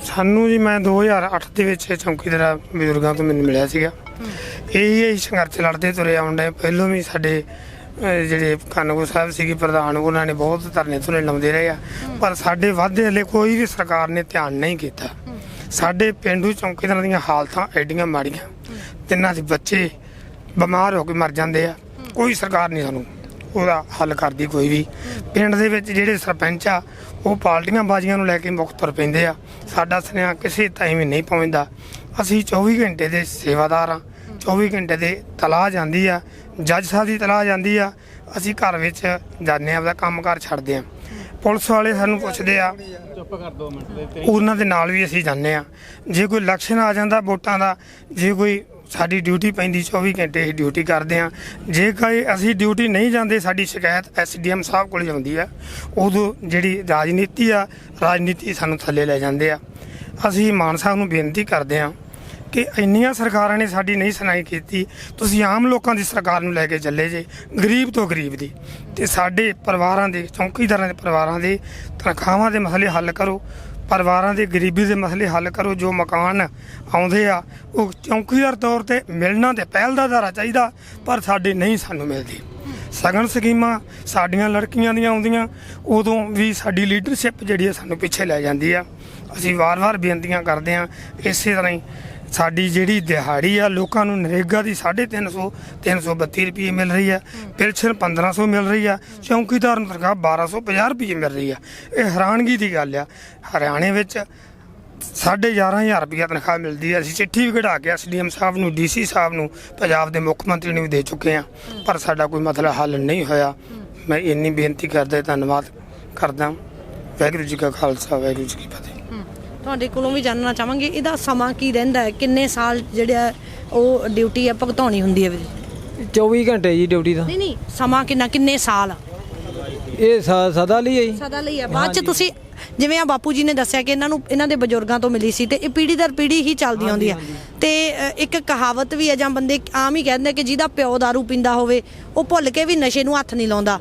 ਸਾਨੂੰ ਜੀ ਮੈਂ 2008 ਦੇ ਵਿੱਚ ਚੌਂਕੀਦਾਰ ਬਜ਼ੁਰਗਾਂ ਤੋਂ ਮੈਨੂੰ ਮਿਲਿਆ ਸੀਗਾ। ਇਹੀ ਹੀ ਸੰਘਰਸ਼ ਲੜਦੇ ਤੁਰੇ ਆਉਂਦੇ ਪਹਿਲੋਂ ਵੀ ਸਾਡੇ ਜਿਹੜੇ ਕਾਨੂੰਗੋ ਸਾਹਿਬ ਸੀਗੇ, ਪ੍ਰਧਾਨ, ਉਹਨਾਂ ਨੇ ਬਹੁਤ ਧਰਨੇ ਧੁਨੇ ਲਾਉਂਦੇ ਰਹੇ ਆ। ਪਰ ਸਾਡੇ ਵਾਅਦੇ ਹਲੇ ਕੋਈ ਵੀ ਸਰਕਾਰ ਨੇ ਧਿਆਨ ਨਹੀਂ ਕੀਤਾ। ਸਾਡੇ ਪਿੰਡੂ ਚੌਂਕੀਦਾਰਾਂ ਦੀਆਂ ਹਾਲਤਾਂ ਐਡੀਆਂ ਮਾੜੀਆਂ। ਤਿੰਨਾਂ ਦੇ ਬੱਚੇ ਬਿਮਾਰ ਹੋ ਕੇ ਮਰ ਜਾਂਦੇ ਆ। ਕੋਈ ਸਰਕਾਰ ਨਹੀਂ ਸਾਨੂੰ ਉਹਦਾ ਹੱਲ ਕਰਦੀ ਕੋਈ ਵੀ। ਪਿੰਡ ਦੇ ਵਿੱਚ ਜਿਹੜੇ ਸਰਪੰਚ ਆ, ਉਹ ਪਾਰਟੀਆਂ ਬਾਜ਼ੀਆਂ ਨੂੰ ਲੈ ਕੇ ਮੁੱਖ ਤੁਰ ਪੈਂਦੇ ਆ। ਸਾਡਾ ਸੁਨੇਹਾ ਕਿਸੇ ਟਾਈਮ ਵੀ ਨਹੀਂ ਪਹੁੰਚਦਾ। ਅਸੀਂ 24 ਘੰਟੇ ਦੇ ਸੇਵਾਦਾਰ ਆ। 24 ਘੰਟੇ ਦੇ ਤਲਾਹ ਜਾਂਦੀ ਆ ਜੱਜ ਸਾਹਿਬ ਦੀ ਤਲਾਹ ਜਾਂਦੀ ਆ ਅਸੀਂ ਘਰ ਵਿੱਚ ਜਾਂਦੇ ਆ ਆਪਦਾ ਕੰਮਕਾਰ ਛੱਡਦੇ ਆ ਪੁਲਿਸ ਵਾਲੇ ਸਾਨੂੰ ਪੁੱਛਦੇ ਆ ਉਹਨਾਂ ਦੇ ਨਾਲ ਵੀ ਅਸੀਂ ਜਾਂਦੇ ਆ ਜੇ ਕੋਈ ਇਲੈਕਸ਼ਨ ਆ ਜਾਂਦਾ ਵੋਟਾਂ ਦਾ ਜੇ ਕੋਈ ਸਾਡੀ ਡਿਊਟੀ ਪੈਂਦੀ 24 ਘੰਟੇ ਅਸੀਂ ਡਿਊਟੀ ਕਰਦੇ ਆ ਜੇ ਕੋਈ ਅਸੀਂ ਡਿਊਟੀ ਨਹੀਂ ਜਾਂਦੇ ਸਾਡੀ ਸ਼ਿਕਾਇਤ ਐਸਡੀਐਮ ਸਾਹਿਬ ਕੋਲ ਜਾਂਦੀ ਆ। ਉਦੋਂ ਜਿਹੜੀ ਰਾਜਨੀਤੀ ਆ ਰਾਜਨੀਤੀ ਸਾਨੂੰ ਥੱਲੇ ਲੈ ਜਾਂਦੇ ਆ। ਅਸੀਂ ਮਾਨ ਸਾਹਿਬ ਨੂੰ ਬੇਨਤੀ ਕਰਦੇ ਆ ਕਿ ਇੰਨੀਆਂ ਸਰਕਾਰਾਂ ਨੇ ਸਾਡੀ ਨਹੀਂ ਸੁਣਾਈ ਕੀਤੀ। ਤੁਸੀਂ ਆਮ ਲੋਕਾਂ ਦੀ ਸਰਕਾਰ ਨੂੰ ਲੈ ਕੇ ਚੱਲੇ ਜੇ, ਗਰੀਬ ਤੋਂ ਗਰੀਬ ਦੀ। ਤੇ ਸਾਡੇ ਪਰਿਵਾਰਾਂ ਦੇ, ਚੌਕੀਦਾਰਾਂ ਦੇ ਪਰਿਵਾਰਾਂ ਦੇ ਤਨਖਾਹਾਂ ਦੇ ਮਸਲੇ ਹੱਲ ਕਰੋ। ਪਰਿਵਾਰਾਂ ਦੇ ਗਰੀਬੀ ਦੇ ਮਸਲੇ ਹੱਲ ਕਰੋ, ਜੋ ਮਕਾਨ ਆਉਂਦੇ ਆ, ਉਹ ਚੌਕੀਦਾਰ ਤੌਰ ਤੇ ਮਿਲਣਾ ਤੇ ਪਹਿਲ ਦਾ ਦਾਰਾ ਚਾਹੀਦਾ, ਪਰ ਸਾਡੇ ਨਹੀਂ ਸਾਨੂੰ ਮਿਲਦੀ। ਸਗਨ ਸਕੀਮਾਂ ਸਾਡੀਆਂ ਲੜਕੀਆਂ ਦੀਆਂ ਆਉਂਦੀਆਂ, ਉਦੋਂ ਵੀ ਸਾਡੀ ਲੀਡਰਸ਼ਿਪ ਜਿਹੜੀ ਆ ਸਾਨੂੰ ਪਿੱਛੇ ਲੈ ਜਾਂਦੀ ਆ। ਅਸੀਂ ਵਾਰ-ਵਾਰ ਬੇਨਤੀਆਂ ਕਰਦੇ ਆ, ਇਸੇ ਤਰ੍ਹਾਂ ਹੀ ਸਾਡੀ ਜਿਹੜੀ ਦਿਹਾੜੀ ਆ ਲੋਕਾਂ ਨੂੰ ਨਰੇਗਾ ਦੀ 350 332 ਰੁਪਏ ਮਿਲ ਰਹੀ ਆ। ਪੈਨਸ਼ਨ 1500 ਮਿਲ ਰਹੀ ਆ। ਚੌਂਕੀਦਾਰ ਨੂੰ ਤਨਖਾਹ 1250 ਰੁਪਏ ਮਿਲ ਰਹੀ ਆ। ਇਹ ਹੈਰਾਨਗੀ ਦੀ ਗੱਲ ਆ। ਹਰਿਆਣੇ ਵਿੱਚ ਸਾਢੇ 11000 ਰੁਪਏ ਤਨਖਾਹ ਮਿਲਦੀ ਹੈ ਅਸੀਂ ਚਿੱਠੀ ਵੀ ਕਢਾ ਕੇ ਐਸਡੀਐਮ ਸਾਹਿਬ ਨੂੰ ਡੀਸੀ ਸਾਹਿਬ ਨੂੰ ਪੰਜਾਬ ਦੇ ਮੁੱਖ ਮੰਤਰੀ ਨੂੰ ਵੀ ਦੇ ਚੁੱਕੇ ਹਾਂ। ਪਰ ਸਾਡਾ ਕੋਈ ਮਸਲਾ ਹੱਲ ਨਹੀਂ ਹੋਇਆ। ਮੈਂ ਇੰਨੀ ਬੇਨਤੀ ਕਰਦਾ ਧੰਨਵਾਦ ਕਰਦਾ। ਵਾਹਿਗੁਰੂ ਜੀ ਕਾ ਖਾਲਸਾ ਵਾਹਿਗੁਰੂ ਜੀ ਕੀ ਫਤਿਹ। ਤੁਹਾਡੇ ਕੋਲੋਂ ਵੀ ਜਾਣਨਾ ਚਾਹਾਂਗੇ। ਇਹਦਾ ਸਮਾਂ ਕੀ ਰਹਿੰਦਾ ਹੈ? ਕਿੰਨੇ ਸਾਲ ਜਿਹੜਾ ਉਹ ਡਿਊਟੀ ਆ ਭੁਗਤਾਉਣੀ ਹੁੰਦੀ ਹੈ ਵੀਰੇ? 24 ਘੰਟੇ ਜੀ ਡਿਊਟੀ ਦਾ। ਨਹੀਂ ਨਹੀਂ ਸਮਾਂ ਕਿੰਨਾ ਕਿੰਨੇ ਸਾਲ ਇਹ ਸ- ਸਦਾ ਲਈ ਹੈ ਜੀ। ਸਦਾ ਲਈ ਆ। ਬਾਅਦ ਚ ਤੁਸੀਂ ਜਿਵੇਂ ਆ ਬਾਪੂ ਜੀ ਨੇ ਦੱਸਿਆ ਕਿ ਇਹਨਾਂ ਨੂੰ ਇਹਨਾਂ ਦੇ ਬਜ਼ੁਰਗਾਂ ਤੋਂ ਮਿਲੀ ਸੀ ਤੇ ਇਹ ਪੀੜ੍ਹੀ ਦਰ ਪੀੜ੍ਹੀ ਹੀ ਚੱਲਦੀ ਆਉਂਦੀ ਹੈ ਤੇ ਅ, ਇੱਕ ਕਹਾਵਤ ਵੀ ਹੈ ਜਾਂ ਬੰਦੇ ਆਮ ਹੀ ਕਹਿੰਦੇ ਕਿ ਜਿਹਦਾ ਪਿਓ दारू ਪੀਂਦਾ ਹੋਵੇ ਉਹ ਭੁੱਲ ਕੇ ਵੀ ਨਸ਼ੇ ਨੂੰ ਹੱਥ ਨਹੀਂ ਲਾਉਂਦਾ।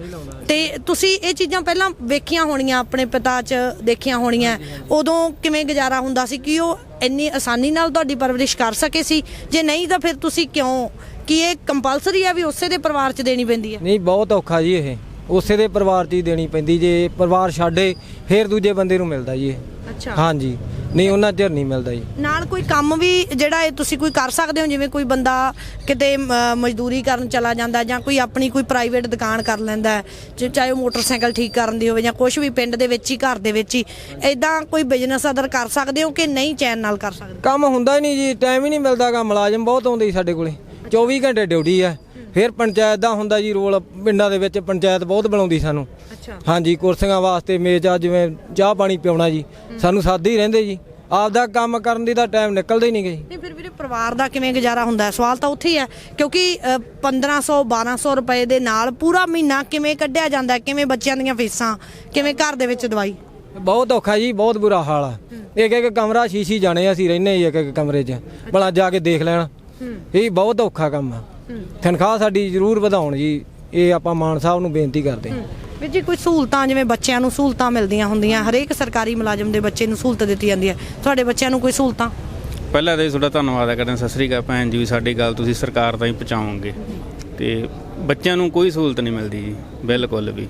ਤੇ ਤੁਸੀਂ ਇਹ ਚੀਜ਼ਾਂ ਪਹਿਲਾਂ ਵੇਖੀਆਂ ਹੋਣੀਆਂ ਆਪਣੇ ਪਿਤਾ 'ਚ ਦੇਖੀਆਂ ਹੋਣੀਆਂ। ਉਦੋਂ ਕਿਵੇਂ ਗੁਜ਼ਾਰਾ ਹੁੰਦਾ ਸੀ ਕਿ ਉਹ ਇੰਨੀ ਆਸਾਨੀ ਨਾਲ ਤੁਹਾਡੀ ਪਰਵਰਿਸ਼ ਕਰ ਸਕੇ ਸੀ? ਜੇ ਨਹੀਂ ਤਾਂ ਫਿਰ ਤੁਸੀਂ ਕਿਉਂ? ਕਿ ਇਹ ਕੰਪਲਸਰੀ ਆ ਵੀ ਉਸੇ ਦੇ ਪਰਿਵਾਰ 'ਚ ਦੇਣੀ ਪੈਂਦੀ ਹੈ? ਨਹੀਂ ਬਹੁਤ ਔਖਾ ਜੀ ਇਹ। ਉਸੇ ਦੇ ਪਰਿਵਾਰ 'ਚ ਹੀ ਦੇਣੀ ਪੈਂਦੀ ਜੇ ਪਰਿਵਾਰ ਛੱਡੇ ਫੇਰ ਦੂਜੇ ਬੰਦੇ ਨੂੰ ਮਿਲਦਾ ਜੀ ਇਹ। ਅੱਛਾ। ਹਾਂਜੀ। ਨਹੀਂ ਉਹਨਾਂ ਚਿਰ ਨਹੀਂ ਮਿਲਦਾ ਜੀ। ਨਾਲ ਕੋਈ ਕੰਮ ਵੀ ਜਿਹੜਾ ਇਹ ਤੁਸੀਂ ਕੋਈ ਕਰ ਸਕਦੇ ਹੋ ਜਿਵੇਂ ਕੋਈ ਬੰਦਾ ਕਿਤੇ ਮਜ਼ਦੂਰੀ ਕਰਨ ਚਲਾ ਜਾਂਦਾ ਜਾਂ ਕੋਈ ਆਪਣੀ ਕੋਈ ਪ੍ਰਾਈਵੇਟ ਦੁਕਾਨ ਕਰ ਲੈਂਦਾ ਹੈ, ਚ- ਚਾਹੇ ਉਹ ਮੋਟਰਸਾਈਕਲ ਠੀਕ ਕਰਨ ਦੀ ਹੋਵੇ ਜਾਂ ਕੁਝ ਵੀ ਪਿੰਡ ਦੇ ਵਿੱਚ ਹੀ ਘਰ ਦੇ ਵਿੱਚ ਹੀ ਐਦਾਂ ਕੋਈ ਬਿਜ਼ਨਸ ਅਦਰ ਕਰ ਸਕਦੇ ਹੋ ਕਿ ਨਹੀਂ ਚੈਨ ਨਾਲ ਕਰ ਸਕਦੇ? ਕੰਮ ਹੁੰਦਾ ਹੀ ਨਹੀਂ ਜੀ ਟਾਈਮ ਹੀ ਨਹੀਂ ਮਿਲਦਾਗਾ ਮੁਲਾਜ਼ਮ ਬਹੁਤ ਆਉਂਦੇ ਜੀ ਸਾਡੇ ਕੋਲੇ। 24 ਘੰਟੇ ਡਿਊਟੀ ਆ ਫਿਰ ਪੰਚਾਇਤ ਦਾ ਹੁੰਦਾ ਜੀ ਰੋਲ ਪਿੰਡਾਂ ਦੇ ਵਿੱਚ ਪੰਚਾਇਤ ਬਹੁਤ ਬੁਲਾਉਂਦੀ ਸਾਨੂੰ। ਅੱਛਾ। ਹਾਂਜੀ ਕੁਰਸੀਆਂ ਵਾਸਤੇ ਮੇਜ਼ ਜਿਵੇਂ ਚਾਹ ਪਾਣੀ ਪਿਉਣਾ ਜੀ। ਸਾਨੂੰ ਸਾਦੇ ਹੀ ਰਹਿੰਦੇ ਜੀ। ਆਪਦਾ ਕੰਮ ਕਰਨ ਦੀ ਤਾਂ ਟਾਈਮ ਨਿਕਲਦਾ ਹੀ ਨਹੀਂ ਗਈ ਨਹੀਂ ਫਿਰ ਵੀਰੇ ਪਰਿਵਾਰ ਦਾ ਕਿਵੇਂ ਗੁਜ਼ਾਰਾ ਹੁੰਦਾ? ਹੈ ਸਵਾਲ ਤਾਂ ਉੱਥੇ ਹੀ ਹੈ ਕਿਉਂਕਿ ਅ, 1500 1200 ਰੁਪਏ ਦੇ ਨਾਲ ਪੂਰਾ ਮਹੀਨਾ ਕਿਵੇਂ ਕੱਢਿਆ ਜਾਂਦਾ? ਕਿਵੇਂ ਬੱਚਿਆਂ ਦੀਆਂ ਫੀਸਾਂ? ਕਿਵੇਂ ਘਰ ਦੇ ਵਿੱਚ ਦਵਾਈ? ਬਹੁਤ ਔਖਾ ਜੀ ਬਹੁਤ ਬੁਰਾ ਹਾਲ ਆ। ਇੱਕ ਇੱਕ ਕਮਰਾ ਸ਼ੀਸ਼ੀ ਜਾਣੇ ਅਸੀਂ ਰਹਿੰਦੇ ਜੀ ਇੱਕ ਇੱਕ ਕਮਰੇ 'ਚ। ਭਲਾ ਜਾ ਕੇ ਦੇਖ ਲੈਣਾ। ਇਹ ਬਹੁਤ ਔਖਾ ਕੰਮ ਆ। ਤਨਖਾਹ ਸਾਡੀ ਜ਼ਰੂਰ ਵਧਾਉਣ ਜੀ ਇਹ ਆਪਾਂ ਮਾਨ ਸਾਹਿਬ ਨੂੰ ਬੇਨਤੀ ਕਰਦੇ ਹਾਂ। ਵੀਰ ਜੀ ਕੋਈ ਸਹੂਲਤਾਂ ਜਿਵੇਂ ਬੱਚਿਆਂ ਨੂੰ ਸਹੂਲਤਾਂ ਮਿਲਦੀਆਂ ਹੁੰਦੀਆਂ ਹਰੇਕ ਸਰਕਾਰੀ ਮੁਲਾਜ਼ਮ ਦੇ ਬੱਚੇ ਨੂੰ ਸਹੂਲਤ ਦਿੱਤੀ ਜਾਂਦੀ ਹੈ। ਤੁਹਾਡੇ ਬੱਚਿਆਂ ਨੂੰ ਕੋਈ ਸਹੂਲਤਾਂ? ਪਹਿਲਾਂ ਤਾਂ ਤੁਹਾਡਾ ਧੰਨਵਾਦ ਹੈ ਕਰਦੇ ਸਤਿ ਸ੍ਰੀ ਅਕਾਲ ਭੈਣ ਜੀ ਵੀ ਸਾਡੀ ਗੱਲ ਤੁਸੀਂ ਸਰਕਾਰ ਤਾਈਂ ਪਹੁੰਚਾਓਗੇ। ਤੇ ਬੱਚਿਆਂ ਨੂੰ ਕੋਈ ਸਹੂਲਤ ਨਹੀਂ ਮਿਲਦੀ ਜੀ ਬਿਲਕੁਲ ਵੀ।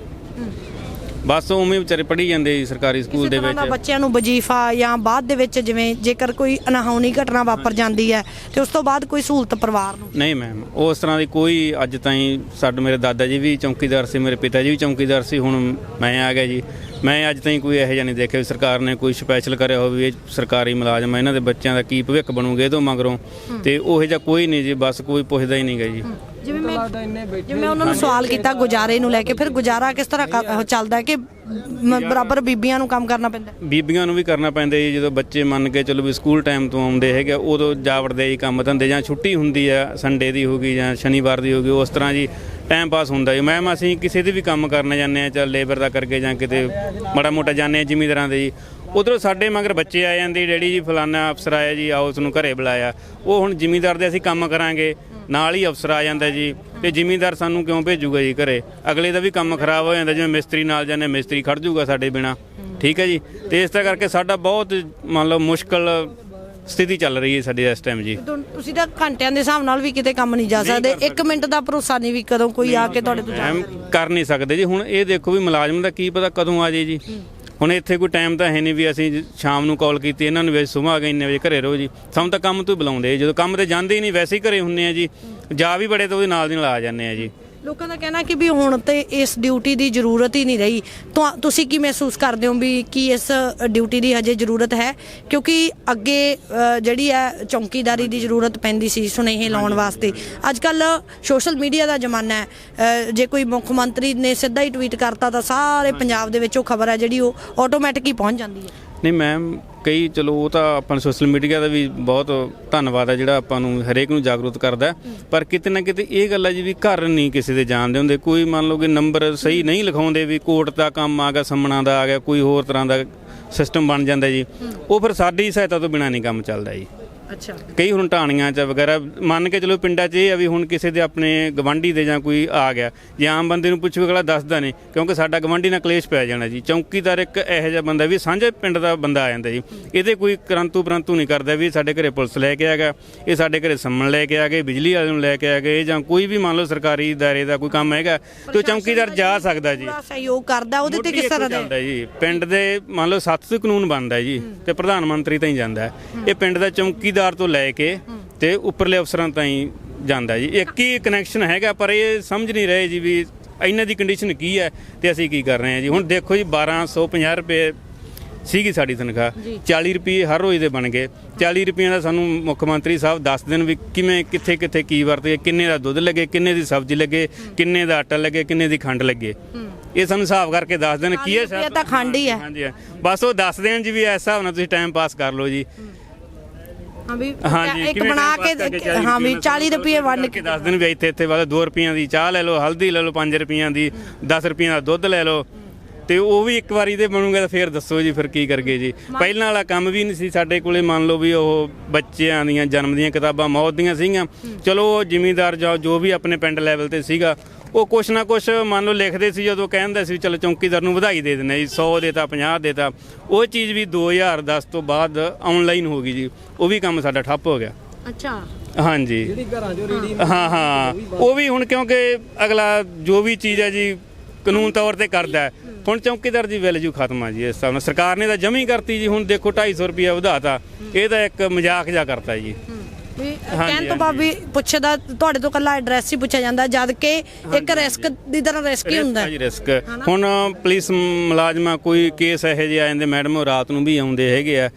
ਬਸ ਉਵੇਂ ਵਿਚਾਰੇ ਪੜ੍ਹੀ ਜਾਂਦੇ ਜੀ ਸਰਕਾਰੀ ਸਕੂਲ ਦੇ ਵਿੱਚ। ਬੱਚਿਆਂ ਨੂੰ ਵਜੀਫਾ ਜਾਂ ਬਾਅਦ ਦੇ ਵਿੱਚ ਜਿਵੇਂ ਜੇਕਰ ਕੋਈ ਅਨਹਾਉਣੀ ਘਟਨਾ ਵਾਪਰ ਜਾਂਦੀ ਹੈ ਤੇ ਉਸ ਤੋਂ ਬਾਅਦ ਕੋਈ ਸਹੂਲਤ ਪਰਿਵਾਰ ਨੂੰ। ਨਹੀਂ ਮੈਮ ਉਸ ਤਰ੍ਹਾਂ ਦੀ ਕੋਈ ਅੱਜ ਤਾਈਂ ਸਾਡੇ ਮੇਰੇ ਦਾਦਾ ਜੀ ਵੀ ਚੌਕੀਦਾਰ ਸੀ ਮੇਰੇ ਪਿਤਾ ਜੀ ਵੀ ਚੌਕੀਦਾਰ ਸੀ ਹੁਣ ਮੈਂ ਆ ਗਿਆ ਜੀ। ਮੈਂ ਅੱਜ ਤਾਈਂ ਕੋਈ ਇਹੋ ਜਿਹਾ ਨਹੀਂ ਦੇਖਿਆ ਵੀ ਸਰਕਾਰ ਨੇ ਕੋਈ ਸਪੈਸ਼ਲ ਕਰਿਆ ਹੋਵੇ ਇਹ ਸਰਕਾਰੀ ਮੁਲਾਜ਼ਮ ਆ, ਇਹਨਾਂ ਦੇ ਬੱਚਿਆਂ ਦਾ ਕੀ ਭਵਿੱਖ ਬਣੂਗਾ ਇਹਦੋਂ ਮਗਰੋਂ। ਤੇ ਉਹੋ ਜਿਹਾ ਕੋਈ ਨਹੀਂ ਜੀ ਬਸ ਕੋਈ ਪੁੱਛਦਾ ਹੀ ਨਹੀਂਗਾ ਜੀ। ਜਿਵੇਂ ਮੈਂ ਜਿਵੇਂ ਮੈਂ ਉਹਨਾਂ ਨੂੰ ਸਵਾਲ ਕੀਤਾ ਗੁਜ਼ਾਰੇ ਨੂੰ ਲੈ ਕੇ ਫਿਰ ਗੁਜ਼ਾਰਾ ਕਿਸ ਤਰ੍ਹਾਂ ਉਹ ਚੱਲਦਾ ਹੈ ਕਿ ਮ- ਬਰਾਬਰ ਬੀਬੀਆਂ ਨੂੰ ਕੰਮ ਕਰਨਾ ਪੈਂਦਾ ਹੈ? ਬੀਬੀਆਂ ਨੂੰ ਵੀ ਕਰਨਾ ਪੈਂਦਾ ਜੀ ਜਦੋਂ ਬੱਚੇ ਮੰਨ ਕੇ ਚਲੋ ਵੀ ਸਕੂਲ ਟਾਈਮ ਤੋਂ ਆਉਂਦੇ ਹੈਗੇ ਆ, ਉਦੋਂ ਜਾ ਵੜਦੇ ਜੀ ਕੰਮ ਧੰਦੇ ਜਾਂ ਛੁੱਟੀ ਹੁੰਦੀ ਆ ਸੰਡੇ ਦੀ ਹੋਗੀ ਜਾਂ ਸ਼ਨੀਵਾਰ ਦੀ ਹੋਗੀ ਉਸ ਤਰ੍ਹਾਂ ਜੀ ਟਾਈਮ ਪਾਸ ਹੁੰਦਾ ਜੀ। ਮੈਮ ਅਸੀਂ ਕਿਸੇ ਦੇ ਵੀ ਕੰਮ ਕਰਨ ਜਾਂਦੇ ਆ ਚੱਲ ਲੇਬਰ ਦਾ ਕਰਕੇ ਜਾਂ ਕਿਤੇ ਮਾੜਾ ਮੋਟਾ ਜਾਂਦੇ ਆ ਜ਼ਿਮੀਂਦਾਰਾਂ ਦੇ ਜੀ। ਉਧਰੋਂ ਸਾਡੇ ਮਗਰ ਬੱਚੇ ਆ ਜਾਂਦੇ, ਡੈਡੀ ਜੀ ਫਲਾਨਾ ਅਫਸਰ ਆਇਆ ਜੀ, ਆਓ ਉਸ ਨੂੰ ਘਰੇ ਬੁਲਾਇਆ। ਉਹ ਹੁਣ ਜ਼ਿਮੀਂਦਾਰ ਦੇ ਅਸੀਂ ਕੰਮ ਕਰਾਂਗੇ, ਨਾਲ ਹੀ ਅਫਸਰ ਆ ਜਾਂਦਾ ਜੀ। ਤੇ ਜ਼ਿਮੀਂਦਾਰ ਸਾਨੂੰ ਕਿਉਂ ਭੇਜੂਗਾ ਜੀ ਘਰੇ? ਅਗਲੇ ਦਾ ਵੀ ਕੰਮ ਖਰਾਬ ਹੋ ਜਾਂਦਾ, ਜਿਵੇਂ ਮਿਸਤਰੀ ਨਾਲ ਜਾਂਦੇ, ਮਿਸਤਰੀ ਖੜ ਜੂਗਾ ਸਾਡੇ ਬਿਨਾ। ਠੀਕ ਹੈ ਜੀ? ਤੇ ਇਸ ਤਰ੍ਹਾਂ ਕਰਕੇ ਸਾਡਾ ਬਹੁਤ, ਮੰਨ ਲਓ, ਮੁਸ਼ਕਲ ਸਥਿਤੀ ਚੱਲ ਰਹੀ ਹੈ ਸਾਡੀ ਇਸ ਟਾਈਮ ਜੀ। ਤੁ- ਤੁਸੀਂ ਤਾਂ ਘੰਟਿਆਂ ਦੇ ਹਿਸਾਬ ਨਾਲ ਵੀ ਕਿਤੇ ਕੰਮ ਨਹੀਂ ਜਾ ਸਕਦੇ। 1 ਮਿੰਟ ਦਾ ਭਰੋਸਾ ਨਹੀਂ ਵੀ ਕਦੋਂ ਕੋਈ ਆ ਕੇ ਤੁਹਾਡੇ ਤੋਂ ਜਾ ਮੈਮ ਕਰ ਨਹੀਂ ਸਕਦੇ ਜੀ। ਹੁਣ ਇਹ ਦੇਖੋ ਵੀ ਮੁਲਾਜ਼ਮ ਦਾ ਕੀ ਪਤਾ ਕਦੋਂ ਆ ਜੇ। ਜੀ ਹੁਣ ਇੱਥੇ ਕੋਈ ਟਾਈਮ ਤਾਂ ਹੈ ਨਹੀਂ ਵੀ ਅਸੀਂ ਸ਼ਾਮ ਨੂੰ ਕਾਲ ਕੀਤੀ ਇਹਨਾਂ ਨੂੰ ਵੀ ਸਵੇਰ ਆ ਗਏ ਇੰਨੇ ਵਜੇ ਘਰੇ ਰਹੋ ਜੀ। ਸਾਨੂੰ ਤਾਂ ਕੰਮ ਤੋਂ ਹੀ ਬੁਲਾਉਂਦੇ ਆ। ਜਦੋਂ ਕੰਮ ਤੇ ਜਾਂਦੇ ਹੀ ਨਹੀਂ ਵੈਸੇ ਹੀ ਘਰੇ ਹੁੰਨੇ ਆ ਜੀ। ਜਾ ਵੀ ਬੜੇ ਤਾਂ ਉਹਦੇ ਨਾਲ ਦੀ ਨਾਲ ਆ ਜਾਂਦੇ ਆ ਜੀ। ਲੋਕਾਂ ਦਾ ਕਹਿਣਾ ਕਿ ਵੀ ਹੁਣ ਤੇ ਇਸ ਡਿਊਟੀ ਦੀ ਜ਼ਰੂਰਤ ਹੀ ਨਹੀਂ ਰਹੀ। ਤੁਸੀਂ ਕੀ ਮਹਿਸੂਸ ਕਰਦੇ ਹੋ ਵੀ ਕੀ ਇਸ ਡਿਊਟੀ ਦੀ ਹਜੇ ਜ਼ਰੂਰਤ ਹੈ? ਕਿਉਂਕਿ ਅੱਗੇ ਅ, ਜਿਹੜੀ ਹੈ ਚੌਕੀਦਾਰੀ ਦੀ ਜ਼ਰੂਰਤ ਪੈਂਦੀ ਸੀ ਸੁਨੇਹੇ ਲਾਉਣ ਵਾਸਤੇ। ਅੱਜ ਕੱਲ ਸੋਸ਼ਲ ਮੀਡੀਆ ਦਾ ਜ਼ਮਾਨਾ ਹੈ। ਅ, ਜੇ ਕੋਈ ਮੁੱਖ ਮੰਤਰੀ ਨੇ ਸਿੱਧਾ ਹੀ ਟਵੀਟ ਕਰਤਾ ਤਾਂ ਸਾਰੇ ਪੰਜਾਬ ਦੇ ਵਿੱਚ ਉਹ ਖਬਰ ਹੈ ਜਿਹੜੀ ਉਹ ਆਟੋਮੈਟਿਕ ਹੀ ਪਹੁੰਚ ਜਾਂਦੀ ਹੈ। ਨਹੀਂ ਮੈਮ ਕਈ ਚਲੋ ਉਹ ਤਾਂ ਆਪਾਂ ਨੂੰ ਸੋਸ਼ਲ ਮੀਡੀਆ ਦਾ ਵੀ ਬਹੁਤ ਧੰਨਵਾਦ ਹੈ ਜਿਹੜਾ ਆਪਾਂ ਨੂੰ ਹਰੇਕ ਨੂੰ ਜਾਗਰੂਕ ਕਰਦਾ। ਪਰ ਕਿਤੇ ਨਾ ਕਿਤੇ ਇਹ ਗੱਲ ਹੈ ਜੀ ਵੀ ਘਰ ਨਹੀਂ ਕਿਸੇ ਦੇ ਜਾਣਦੇ ਹੁੰਦੇ। ਕੋਈ ਮੰਨ ਲਓ ਕਿ ਨੰਬਰ ਸਹੀ ਨਹੀਂ ਲਿਖਾਉਂਦੇ ਵੀ ਕੋਰਟ ਦਾ ਕੰਮ ਆ ਗਿਆ ਸੰਮਣਾ ਦਾ ਆ ਗਿਆ ਕੋਈ ਹੋਰ ਤਰ੍ਹਾਂ ਦਾ ਸਿਸਟਮ ਬਣ ਜਾਂਦਾ ਜੀ। ਉਹ ਫਿਰ ਸਾਡੀ ਸਹਾਇਤਾ ਤੋਂ ਬਿਨਾ ਨਹੀਂ ਕੰਮ ਚੱਲਦਾ ਜੀ। ਅੱਛਾ। ਕਈ ਹੁਣ ਢਾਣੀਆਂ ਚ ਵਗੈਰਾ ਮੰਨ ਕੇ ਚਲੋ ਪਿੰਡਾਂ 'ਚ ਇਹ ਆ ਵੀ ਹੁਣ ਕਿਸੇ ਦੇ ਆਪਣੇ ਗਵਾਂਢੀ ਦੇ ਜਾਂ ਕੋਈ ਆ ਗਿਆ ਜੇ ਆਮ ਬੰਦੇ ਨੂੰ ਪੁੱਛੋ ਅਗਲਾ ਦੱਸਦਾ ਨਹੀਂ ਕਿਉਂਕਿ ਸਾਡਾ ਗਵਾਂਢੀ ਨਾਲ ਕਲੇਸ਼ ਪੈ ਜਾਣਾ ਜੀ। ਚੌਕੀਦਾਰ ਇੱਕ ਇਹੋ ਜਿਹਾ ਬੰਦਾ ਵੀ ਸਾਂਝੇ ਪਿੰਡ ਦਾ ਬੰਦਾ ਆ ਜਾਂਦਾ ਜੀ। ਇਹਦੇ ਕੋਈ ਕਰੰਤੂ ਪਰੰਤੂ ਨਹੀਂ ਕਰਦਾ ਵੀ ਸਾਡੇ ਘਰੇ ਪੁਲਿਸ ਲੈ ਕੇ ਆ ਗਿਆ ਇਹ ਸਾਡੇ ਘਰੇ ਸੰਮਣ ਲੈ ਕੇ ਆ ਗਏ ਬਿਜਲੀ ਵਾਲੇ ਨੂੰ ਲੈ ਕੇ ਆ ਗਏ ਜਾਂ ਕੋਈ ਵੀ ਮੰਨ ਲਓ ਸਰਕਾਰੀ ਦਾਇਰੇ ਦਾ ਕੋਈ ਕੰਮ ਹੈਗਾ ਤੇ ਚੌਕੀਦਾਰ ਜਾ ਸਕਦਾ ਜੀ। ਸਹਿਯੋਗ ਕਰਦਾ ਉਹਦੇ ਤੇ ਕਿਸ ਤਰ੍ਹਾਂ ਦੇ? ਜੀ। ਪਿੰਡ ਦੇ ਮੰਨ ਲਓ ਸੱਤ ਸੌ ਕਾਨੂੰਨ ਬਣਦਾ ਜੀ ਤੇ ਪ੍ਰਧਾਨ ਮੰਤਰੀ ਤਾਂ ਹੀ ਜਾਂਦਾ। ਇਹ ਪਿੰਡ ਦਾ ਚੌਕੀਦਾਰ ਤੋਂ ਲੈ ਕੇ ਤੇ ਉੱਪਰਲੇ ਅਫਸਰਾਂ ਤਾਈਂ ਜਾਂਦਾ ਜੀ। ਇੱਕ ਹੀ ਕਨੈਕਸ਼ਨ ਹੈਗਾ ਪਰ ਇਹ ਸਮਝ ਨਹੀਂ ਰਹੇ ਜੀ ਵੀ ਇਹਨਾਂ ਦੀ ਕੰਡੀਸ਼ਨ ਕੀ ਹੈ ਤੇ ਅਸੀਂ ਕੀ ਕਰ ਰਹੇ ਹਾਂ ਜੀ। ਹੁਣ ਦੇਖੋ ਜੀ 1250 ਰੁਪਏ ਸੀਗੀ ਸਾਡੀ ਤਨਖਾਹ। 40 ਰੁਪਏ ਹਰ ਰੋਜ਼ ਦੇ ਬਣ ਗਏ। 40 ਰੁਪਏ ਦਾ ਸਾਨੂੰ ਮੁੱਖ ਮੰਤਰੀ ਸਾਹਿਬ ਦੱਸ ਦੇਣ ਵੀ ਕਿਵੇਂ ਕਿੱਥੇ ਕਿੱਥੇ ਕੀ ਵਰਤੇ ਕਿੰਨੇ ਦਾ ਦੁੱਧ ਲੱਗੇ ਕਿੰਨੇ ਦੀ ਸਬਜ਼ੀ ਲੱਗੇ ਕਿੰਨੇ ਦਾ ਆਟਾ ਲੱਗੇ ਕਿੰਨੇ ਦੀ ਖੰਡ ਲੱਗੇ। ਇਹ ਸਾਨੂੰ ਹਿਸਾਬ ਕਰਕੇ ਦੱਸ ਦੇਣ ਕੀ ਹੈ 40 ਰੁਪਇਆ ਤਾਂ ਖੰਡ ਹੀ ਹੈ। ਹਾਂਜੀ। ਬਸ ਉਹ ਦੱਸ ਦੇਣ ਜੀ ਵੀ ਇਸ ਹਿਸਾਬ ਨਾਲ ਤੁਸੀਂ ਟਾਈਮ ਪਾਸ ਕਰ ਲਓ ਜੀ। ਹਾਂ ਵੀ ਹਾਂਜੀ ਇੱਕ ਬਣਾ ਕੇ ਹਾਂ ਵੀ 40 ਰੁਪਏ ਵੰਡ ਕੇ ਦੱਸ ਦੇਣ ਵੀ ਇੱਥੇ ਇੱਥੇ ਵਾਲਾ 2 ਰੁਪਈਆਂ ਦੀ ਚਾਹ ਲੈ ਲਓ ਹਲਦੀ ਲੈ ਲਓ 5 ਰੁਪਈਆਂ ਦੀ 10 ਰੁਪਈਆਂ ਦਾ ਦੁੱਧ ਲੈ ਲਓ। ਤੇ ਉਹ ਵੀ ਇੱਕ ਵਾਰੀ ਦੇ ਬਣੂਗਾ ਤਾਂ ਫੇਰ ਦੱਸੋ ਜੀ ਫਿਰ ਕੀ ਕਰਗੇ ਜੀ। ਪਹਿਲਾਂ ਵਾਲਾ ਕੰਮ ਵੀ ਨਹੀਂ ਸੀ ਸਾਡੇ ਕੋਲੇ ਮੰਨ ਲਓ ਵੀ ਉਹ ਬੱਚਿਆਂ ਦੀਆਂ ਜਨਮ ਦੀਆਂ ਕਿਤਾਬਾਂ ਮੌਤ ਦੀਆਂ ਸੀਗੀਆਂ। ਚਲੋ ਉਹ ਜ਼ਿਮੀਂਦਾਰ ਜਾਂ ਜੋ ਵੀ ਆਪਣੇ ਪਿੰਡ ਲੈਵਲ ਤੇ ਸੀਗਾ ਉਹ ਕੁਛ ਨਾ ਕੁਛ ਮੰਨ ਲਓ ਲਿਖਦੇ ਸੀ ਜਦੋਂ ਕਹਿੰਦੇ ਸੀ ਚਲੋ ਚੌਂਕੀਦਾਰ ਨੂੰ ਵਧਾਈ ਦੇ ਦਿੰਦੇ ਜੀ 100 ਦੇਤਾ 50 ਦੇਤਾ। ਉਹ ਚੀਜ਼ ਵੀ 2010 ਤੋਂ ਬਾਅਦ ਆਨਲਾਈਨ ਹੋ ਗਈ ਜੀ। ਉਹ ਵੀ ਕੰਮ ਸਾਡਾ ਠੱਪ ਹੋ ਗਿਆ। ਅੱਛਾ। ਹਾਂਜੀ। ਜਿਹੜੀ ਘਰਾਂ 'ਚੋਂ ਰੇੜੀ ਹਾਂ ਹਾਂ। ਉਹ ਵੀ ਹੁਣ ਕਿਉਂਕਿ ਅਗਲਾ ਜੋ ਵੀ ਚੀਜ਼ ਹੈ ਜੀ ਕਾਨੂੰਨ ਤੌਰ ਤੇ ਕਰਦਾ ਹੈ। ਹੁਣ ਚੌਕੀਦਾਰ ਦੀ ਵੈਲਿਊ ਖਤਮ ਆ ਜੀ ਇਸ ਹਿਸਾਬ ਨਾਲ। ਸਰਕਾਰ ਨੇ ਤਾਂ ਜਮੀ ਕਰਤੀ ਜੀ ਹੁਣ ਦੇਖੋ 250 ਰੁਪਿਆ ਵਧਾਤਾ। ਇਹ ਤਾਂ ਇੱਕ ਮਜ਼ਾਕ ਜਾ ਕਰਤਾ ਜੀ। ਵੀ ਕਹਿਣ ਤੋਂ ਬਾਅਦ ਵੀ ਪੁੱਛਦਾ ਤੁਹਾਡੇ ਤੋਂ ਕੱਲਾ ਐਡਰੈਸ ਹੀ ਪੁੱਛਿਆ ਜਾਂਦਾ ਜਦ ਕਿ ਇੱਕ ਰਿਸਕ ਦੀ ਤਰ੍ਹਾਂ ਰਿਸਕ ਹੀ ਹੁੰਦਾ ਰਿਸਕ ਆ ਜੀ ਰਿਸਕ ਹੁਣ ਪੁਲਿਸ ਮੁਲਾਜ਼ਮਾਂ ਕੋਈ ਕੇਸ ਇਹੋ ਜਿਹੇ ਆ ਜਾਂਦੇ ਮੈਡਮ ਉਹ ਰਾਤ ਨੂੰ ਵੀ ਆਉਂਦੇ ਹੈਗੇ ਆ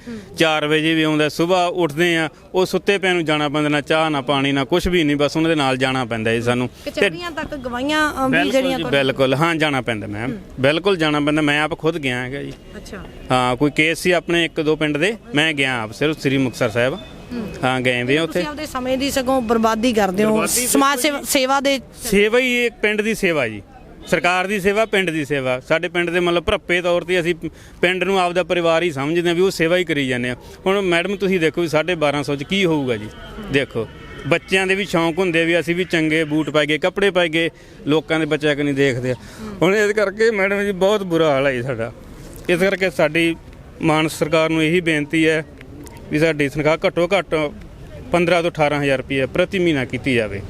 4 ਵਜੇ ਵੀ ਆਉਂਦਾ ਸਵੇਰ ਉੱਠਦੇ ਆ ਉਹ ਸੁੱਤੇ ਪੈ ਨੂੰ ਜਾਣਾ ਪੈਂਦਾ ਨਾ ਚਾਹ ਨਾ ਪਾਣੀ ਨਾ ਕੁਝ ਵੀ ਨਹੀਂ ਬਸ ਉਹਨਾਂ ਦੇ ਨਾਲ ਜਾਣਾ ਪੈਂਦਾ ਜੀ ਸਾਨੂੰ। ਕਚਹਿਰੀਆਂ ਤੱਕ ਗਵਾਹੀਆਂ ਵੀ ਜਿਹੜੀਆਂ ਬਿਲਕੁਲ। ਹਾਂ ਜਾਣਾ ਪੈਂਦਾ ਮੈਮ ਬਿਲਕੁਲ ਜਾਣਾ ਪੈਂਦਾ ਮੈਂ ਆਪ ਖੁਦ ਗਿਆ ਹੈਗਾ ਜੀ। ਅੱਛਾ। ਹਾਂ ਕੋਈ ਕੇਸ ਸੀ ਆਪਣੇ ਇੱਕ ਦੋ ਪਿੰਡ ਦੇ ਮੈਂ ਗਿਆ ਆਪ ਸਿਰਫ ਸ੍ਰੀ ਮੁਕਤਸਰ ਸਾਹਿਬ। ਹਾਂ ਗਏ ਵੀ ਆ ਉੱਥੇ। ਤੁਸੀਂ ਆਪਦੇ ਸਮੇਂ ਦੀ ਸਗੋਂ ਬਰਬਾਦੀ ਕਰਦੇ ਹੋ। ਬਰਬਾਦੀ ਸਮਾਜ ਸੇਵਾ- ਸੇਵਾ ਦੇ ਸੇਵਾ ਹੀ ਇੱਕ ਪਿੰਡ ਦੀ ਸੇਵਾ ਜੀ। ਸਰਕਾਰ ਦੀ ਸੇਵਾ ਪਿੰਡ ਦੀ ਸੇਵਾ। ਸਾਡੇ ਪਿੰਡ ਦੇ ਮਤਲਬ ਭਰਪੇ ਤੌਰ ਤੇ ਅਸੀਂ ਪਿੰਡ ਨੂੰ ਆਪਦਾ ਪਰਿਵਾਰ ਹੀ ਸਮਝਦੇ ਹਾਂ ਵੀ ਉਹ ਸੇਵਾ ਹੀ ਕਰੀ ਜਾਂਦੇ ਆ ਹੁਣ ਮੈਡਮ ਤੁਸੀਂ ਦੇਖੋ ਵੀ 1250 ਚ ਕੀ ਹੋਊਗਾ ਜੀ। ਦੇਖੋ ਬੱਚਿਆਂ ਦੇ ਵੀ ਸ਼ੌਂਕ ਹੁੰਦੇ ਵੀ ਅਸੀਂ ਵੀ ਚੰਗੇ ਬੂਟ ਪਾਈਏ ਗਏ ਕੱਪੜੇ ਪਾਈਏ ਗਏ ਲੋਕਾਂ ਦੇ ਬੱਚਿਆਂ ਕਨੀ ਦੇਖਦੇ ਆ। ਹੁਣ ਇਸ ਕਰਕੇ ਮੈਡਮ ਜੀ ਬਹੁਤ ਬੁਰਾ ਹਾਲ ਹੈ ਜੀ ਸਾਡਾ। ਇਸ ਕਰਕੇ ਸਾਡੀ ਮਾਨ ਸਰਕਾਰ ਨੂੰ ਇਹੀ ਬੇਨਤੀ ਹੈ ਵੀ ਸਾਡੀ ਤਨਖਾਹ ਘੱਟੋ ਘੱਟ 15 ਤੋਂ 18000 ਰੁਪਏ ਪ੍ਰਤੀ ਮਹੀਨਾ ਕੀਤੀ ਜਾਵੇ।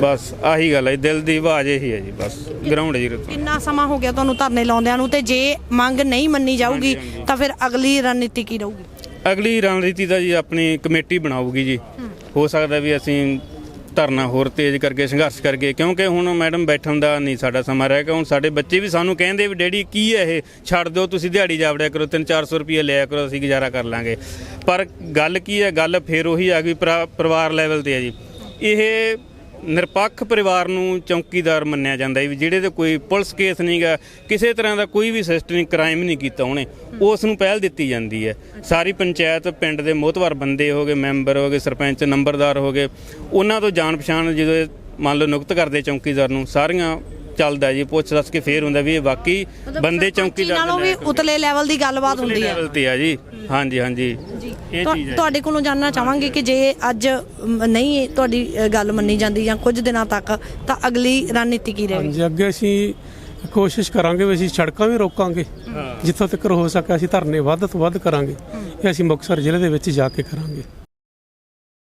ਬਸ ਆਹੀ ਗੱਲ ਹੈ ਦਿਲ ਦੀ ਆਵਾਜ਼ ਇਹੀ ਹੈ ਜੀ ਬਸ ਗਰਾਊਂਡ ਜੀ। ਕਿੰਨਾ ਸਮਾਂ ਹੋ ਗਿਆ ਤੁਹਾਨੂੰ ਧਰਨੇ ਲਾਉਂਦਿਆਂ ਨੂੰ ਤੇ ਜੇ ਮੰਗ ਨਹੀਂ ਮੰਨੀ ਜਾਊਗੀ ਤਾਂ ਫਿਰ ਅਗਲੀ ਰਣਨੀਤੀ ਕੀ ਰਹੂਗੀ? ਅਗਲੀ ਰਣਨੀਤੀ ਦਾ ਜੀ ਆਪਣੀ ਕਮੇਟੀ ਬਣਾਊਗੀ ਜੀ। ਹੋ ਸਕਦਾ ਵੀ ਅਸੀਂ ਧਰਨਾ ਹੋਰ ਤੇਜ਼ ਕਰਕੇ, ਸੰਘਰਸ਼ ਕਰਕੇ, ਕਿਉਂਕਿ ਹੁਣ ਮੈਡਮ ਬੈਠਣ ਦਾ ਨਹੀਂ ਸਾਡਾ ਸਮਾਂ ਰਹਿ ਗਿਆ। ਹੁਣ ਸਾਡੇ ਬੱਚੇ ਵੀ ਸਾਨੂੰ ਕਹਿੰਦੇ ਵੀ, ਡੈਡੀ, ਕੀ ਹੈ ਇਹ? ਛੱਡ ਦਿਓ, ਤੁਸੀਂ ਦਿਹਾੜੀ ਜਾਵੜਿਆ ਕਰੋ 3-400 ਰੁਪਏ ਲਿਆ ਕਰੋ, ਅਸੀਂ ਗੁਜ਼ਾਰਾ ਕਰ ਲਾਂਗੇ। ਪਰ ਗੱਲ ਕੀ ਹੈ? ਗੱਲ ਫੇਰ ਉਹੀ ਆ ਗਈ ਪਰਿਵਾਰ ਲੈਵਲ ਤੇ ਹੈ ਜੀ। ਇਹ ਨਿਰਪੱਖ ਪਰਿਵਾਰ ਨੂੰ ਚੌਕੀਦਾਰ ਮੰਨਿਆ ਜਾਂਦਾ ਹੈ ਵੀ ਜਿਹੜੇ ਤੇ ਕੋਈ ਪੁਲਿਸ ਕੇਸ ਨਹੀਂਗਾ ਕਿਸੇ ਤਰ੍ਹਾਂ ਦਾ ਕੋਈ ਵੀ ਸਿਸਟਮ ਕ੍ਰਾਈਮ ਨਹੀਂ ਕੀਤਾ ਉਹਨੇ ਉਸ ਨੂੰ ਪਹਿਲ ਦਿੱਤੀ ਜਾਂਦੀ ਹੈ। ਸਾਰੀ ਪੰਚਾਇਤ ਪਿੰਡ ਦੇ ਮੋਹਤਵਰ ਬੰਦੇ ਹੋਗੇ ਮੈਂਬਰ ਹੋਗੇ ਸਰਪੰਚ ਨੰਬਰਦਾਰ ਹੋਗੇ ਉਹਨਾਂ ਤੋਂ ਜਾਣ ਪਛਾਣ ਜਦੋਂ ਮੰਨ ਲਓ ਨਿਯੁਕਤ ਕਰਦੇ ਚੌਕੀਦਾਰ ਨੂੰ ਸਾਰੀਆਂ ਚੱਲਦਾ ਜੀ ਪੁੱਛ ਦੱਸ ਕੇ ਫੇਰ ਹੁੰਦਾ ਵੀ ਇਹ ਵਾਕਈ ਬੰਦੇ ਚੌਕੀਦਾਰ ਨਾਲੋਂ ਵੀ ਉਤਲੇ ਲੈਵਲ ਦੀ ਗੱਲਬਾਤ ਹੁੰਦੀ ਹੈ। ਲੈਵਲ ਤੇ ਆ ਜੀ। ਹਾਂਜੀ ਹਾਂਜੀ। ਤੁਹਾ- ਚੀਜ਼ ਹੈ ਤੁਹਾਡੇ ਕੋਲੋਂ ਜਾਨਣਾ ਚਾਹਾਂਗੇ ਕਿ ਜੇ ਅੱਜ ਮ, ਨਹੀਂ ਤੁਹਾਡੀ ਅ, ਗੱਲ ਮੰਨੀ ਜਾਂਦੀ ਜਾਂ ਕੁਝ ਦਿਨਾਂ ਤੱਕ ਤਾਂ ਅਗਲੀ ਰਣਨੀਤੀ ਕੀ ਰਹੇਗੀ? ਹਾਂਜੀ ਅੱਗੇ ਅਸੀਂ ਕੋਸ਼ਿਸ਼ ਕਰਾਂਗੇ ਵੀ ਅਸੀਂ ਸੜਕਾਂ ਵੀ ਰੋਕਾਂਗੇ। ਜਿੱਥੋਂ ਤੱਕ ਹੋ ਸਕੇ ਅਸੀਂ ਧਰਨੇ ਵੱਧ ਤੋਂ ਵੱਧ ਕਰਾਂਗੇ। ਇਹ ਅਸੀਂ ਮੁਕਤਸਰ ਜ਼ਿਲ੍ਹੇ ਦੇ ਵਿੱਚ ਜਾ ਕੇ ਕਰਾਂਗੇ।